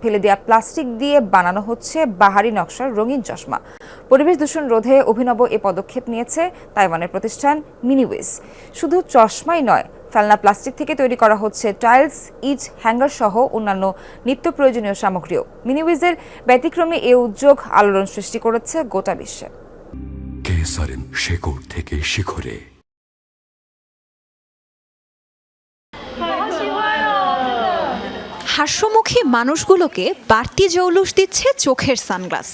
ফেলে দেওয়া প্লাস্টিক দিয়ে বানানো হচ্ছে বাহারি নকশার রঙিন চশমা। পরিবেশ দূষণ রোধে অভিনব এ পদক্ষেপ নিয়েছে তাইওয়ানের প্রতিষ্ঠান মিনিওয়েস শুধু চশমাই নয়, ফেলনা প্লাস্টিক থেকে তৈরি করা হচ্ছে টাইলস, ইট, হ্যাঙ্গার সহ অন্যান্য নিত্য প্রয়োজনীয় সামগ্রীও। মিনিওয়েজের ব্যতিক্রমে এ উদ্যোগ আলোড়ন সৃষ্টি করেছে গোটা বিশ্বে। থেকে শিখরে। হাস্যমুখী মানুষগুলোকে বাড়তি জৌলুস দিচ্ছে চোখের সানগ্লাস।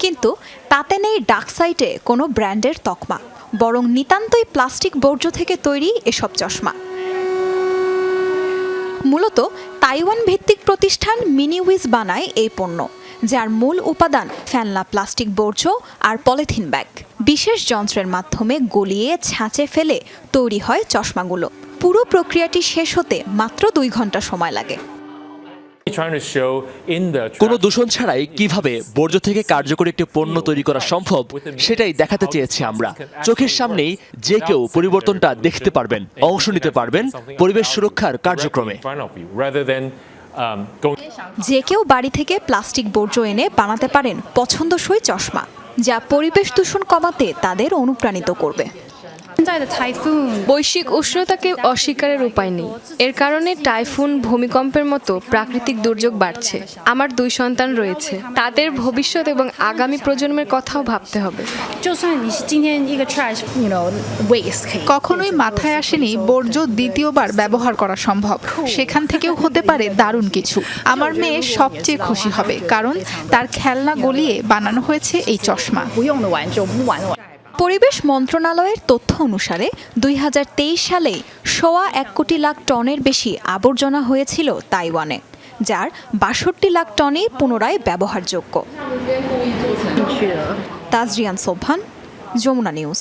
কিন্তু তাতে নেই ডার্ক সাইটে কোনো ব্র্যান্ডের তকমা, বরং নিতান্তই প্লাস্টিক বর্জ্য থেকে তৈরি এসব চশমা। মূলত তাইওয়ান ভিত্তিক প্রতিষ্ঠান মিনিউইজ বানায় এই পণ্য, যার মূল উপাদান ফেলনা প্লাস্টিক বর্জ্য আর পলিথিন ব্যাগ। বিশেষ যন্ত্রের মাধ্যমে গলিয়ে ছাঁচে ফেলে তৈরি হয় চশমাগুলো। পুরো প্রক্রিয়াটি শেষ হতে মাত্র দুই ঘণ্টা সময় লাগে। কোনো দূষণ ছাড়াই কীভাবে বর্জ্য থেকে কার্যকরী একটি পণ্য তৈরি করা সম্ভব সেটাই দেখাতে চেয়েছি আমরা। চোখের সামনেই যে কেউ পরিবর্তনটা দেখতে পারবেন অংশ নিতে পারবেন পরিবেশ সুরক্ষার কার্যক্রমে। যে কেউ বাড়ি থেকে প্লাস্টিক বর্জ্য এনে বানাতে পারেন পছন্দসই চশমা যা পরিবেশ দূষণ কমাতে তাদের অনুপ্রাণিত করবে। বৈশ্বিক উষ্ণতাকে অস্বীকারের উপায় নেই। এর কারণে টাইফুন ভূমিকম্পের মতো প্রাকৃতিক দুর্যোগ বাড়ছে। আমার দুই সন্তান রয়েছে। তাদের ভবিষ্যৎ এবং আগামী প্রজন্মের কথাও ভাবতে হবে। কখনোই মাথায় আসেনি বর্জ্য দ্বিতীয়বার ব্যবহার করা সম্ভব। সেখান থেকেও হতে পারে দারুণ কিছু। আমার মেয়ে সবচেয়ে খুশি হবে, কারণ তার খেলনা গলিয়ে বানানো হয়েছে এই চশমা। পরিবেশ মন্ত্রণালয়ের তথ্য অনুসারে দুই হাজার তেইশ সালে সোয়া এক কোটি লাখ টনের বেশি আবর্জনা হয়েছিল তাইওয়ানে, যার বাষট্টি লাখ টনই পুনরায় ব্যবহারযোগ্য। তাজরিয়ান সোভান যমুনা নিউজ।